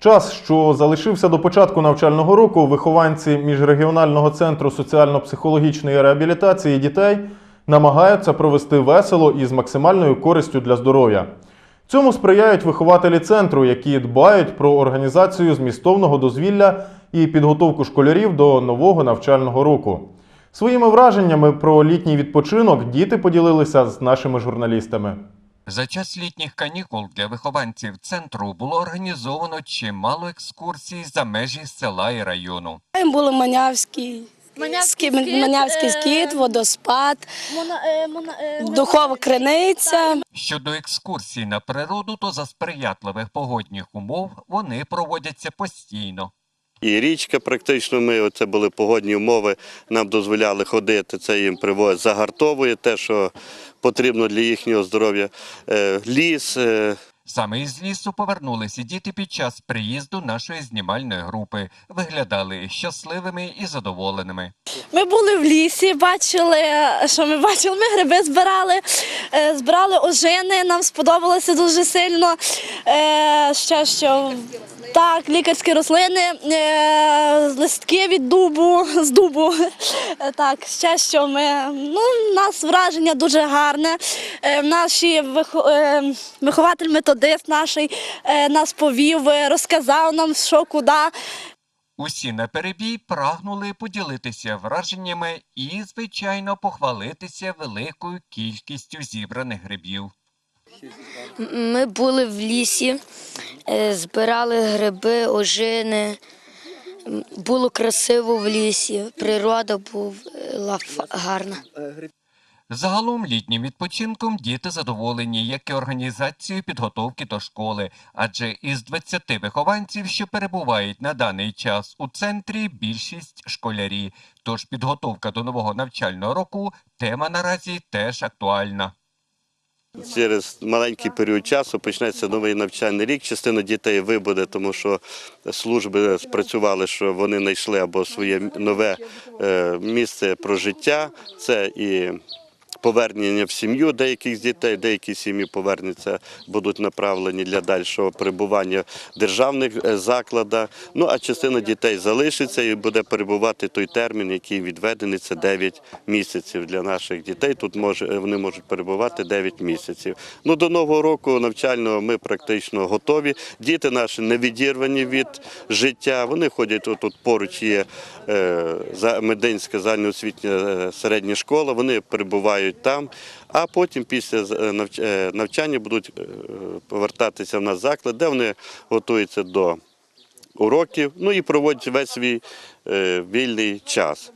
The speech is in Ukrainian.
Час, що залишився до початку навчального року, вихованці міжрегіонального центру соціально-психологічної реабілітації дітей намагаються провести весело і з максимальною користю для здоров'я. Цьому сприяють вихователі центру, які дбають про організацію змістовного дозвілля і підготовку школярів до нового навчального року. Своїми враженнями про літній відпочинок діти поділилися з нашими журналістами. За час літніх канікул для вихованців центру було організовано чимало екскурсій за межі села і району. Там було Манявський, Манявський скит, Манявський е, скіт, водоспад, Мона, е, мона, е, духова криниця. Щодо екскурсій на природу, то за сприятливих погодних умов вони проводяться постійно. І річка практично ми, оце були погодні умови, нам дозволяли ходити, це їм приводить, загартовує те, що потрібно для їхнього здоров'я. Е, Ліс, е, Саме із лісу повернулися діти під час приїзду нашої знімальної групи. Виглядали щасливими і задоволеними. Ми були в лісі, бачили, що ми бачили, ми гриби збирали, е, збирали ожини, нам сподобалося дуже сильно. Ще що так, лікарські рослини, е, листки від дубу, з дубу. Е, Так, ще що ми. Ну, у нас враження дуже гарне. Е, Наші е, вихователь методист наш нас повів, розказав нам, що куди. Усі на перебій прагнули поділитися враженнями і, звичайно, похвалитися великою кількістю зібраних грибів. Ми були в лісі, збирали гриби, ожини. Було красиво в лісі, природа була гарна. Загалом літнім відпочинком діти задоволені, як і організацією підготовки до школи, адже із 20 вихованців, що перебувають на даний час у центрі, більшість школярі. Тож підготовка до нового навчального року тема наразі теж актуальна. Через маленький період часу почнеться новий навчальний рік. Частина дітей вибуде, тому що служби спрацювали, що вони знайшли або своє нове е, місце прожиття. Це і повернення в сім'ю деяких дітей, деякі сім'ї повернуться, будуть направлені для дальшого перебування в державних е, закладах. Ну а частина дітей залишиться і буде перебувати той термін, який відведений. Це 9 місяців для наших дітей. Тут може вони можуть перебувати 9 місяців. Ну до нового року навчального ми практично готові. Діти наші не відірвані від життя. Вони ходять тут, тут поруч є е, Мединська загальноосвітня е, середня школа. Вони перебувають там. А потім після е, е, навчання будуть е, повертатися в наш заклад, де вони готуються до уроків, ну і проводять весь свій вільний час.